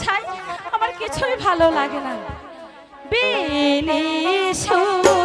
ছাই আমার কিছুই ভালো লাগে না। বিনি সুতার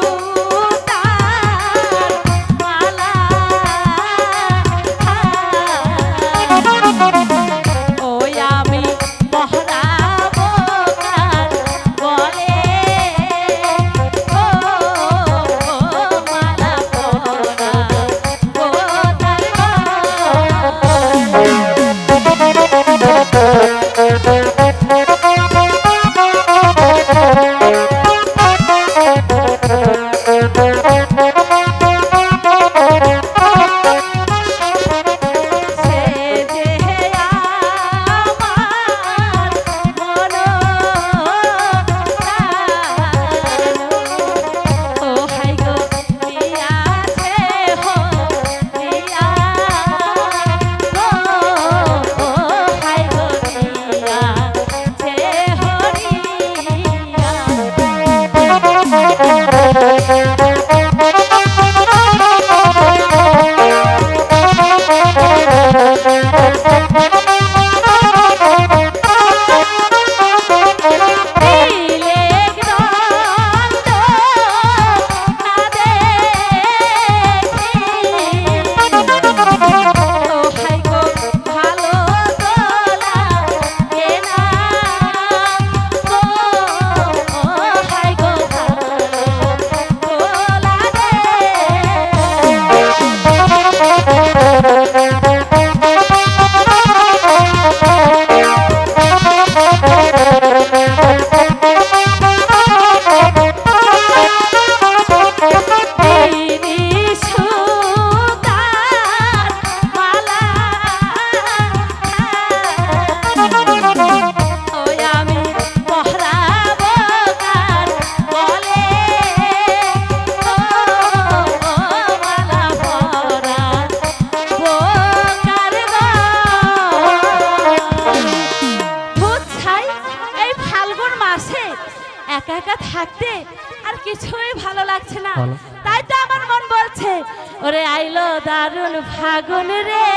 লাগছে না। তাই তো আমার মন বলছে ওরে আইলো দারুণ ফাগুন রে।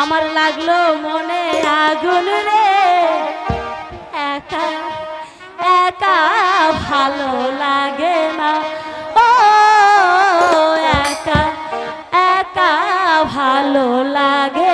আমার লাগল মনে আগুন রে। একা একা ভালো লাগে না। ও একা একা ভালো লাগে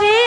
vez.